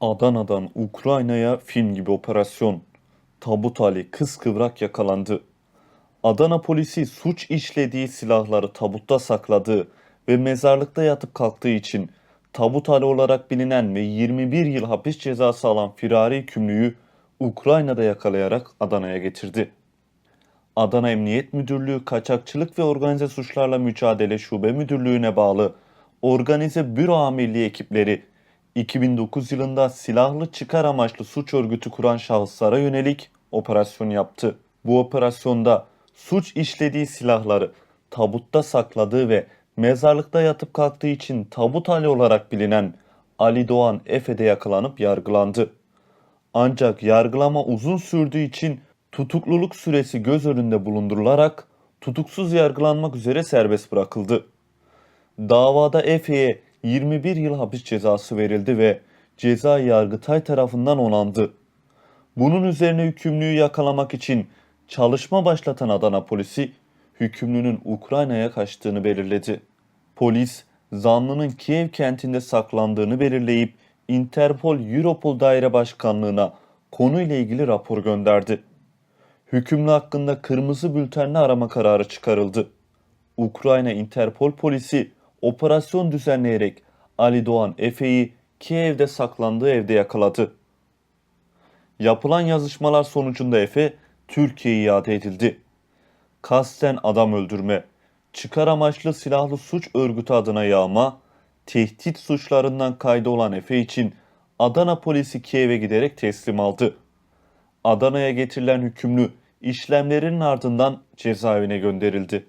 Adana'dan Ukrayna'ya film gibi operasyon. Tabut Ali kıskıvrak yakalandı. Adana polisi suç işlediği silahları tabutta sakladığı ve mezarlıkta yatıp kalktığı için Tabut Ali olarak bilinen ve 21 yıl hapis cezası alan firari hükümlüyü Ukrayna'da yakalayarak Adana'ya getirdi. Adana Emniyet Müdürlüğü Kaçakçılık ve Organize Suçlarla Mücadele Şube Müdürlüğü'ne bağlı Organize Büro Amirliği ekipleri 2009 yılında silahlı çıkar amaçlı suç örgütü kuran şahıslara yönelik operasyon yaptı. Bu operasyonda suç işlediği silahları tabutta sakladığı ve mezarlıkta yatıp kalktığı için Tabut Ali olarak bilinen Ali Doğan Efe'de yakalanıp yargılandı. Ancak yargılama uzun sürdüğü için tutukluluk süresi göz önünde bulundurularak tutuksuz yargılanmak üzere serbest bırakıldı. Davada Efe'ye 21 yıl hapis cezası verildi ve ceza Yargıtay tarafından onandı. Bunun üzerine hükümlüyü yakalamak için çalışma başlatan Adana polisi hükümlünün Ukrayna'ya kaçtığını belirledi. Polis zanlının Kiev kentinde saklandığını belirleyip Interpol Europol Daire Başkanlığı'na konuyla ilgili rapor gönderdi. Hükümlü hakkında kırmızı bültenli arama kararı çıkarıldı. Ukrayna Interpol polisi operasyon düzenleyerek Ali Doğan Efe'yi Kiev'de saklandığı evde yakaladı. Yapılan yazışmalar sonucunda Efe Türkiye'ye iade edildi. Kasten adam öldürme, çıkar amaçlı silahlı suç örgütü adına yağma, tehdit suçlarından kaydı olan Efe için Adana polisi Kiev'e giderek teslim aldı. Adana'ya getirilen hükümlü işlemlerinin ardından cezaevine gönderildi.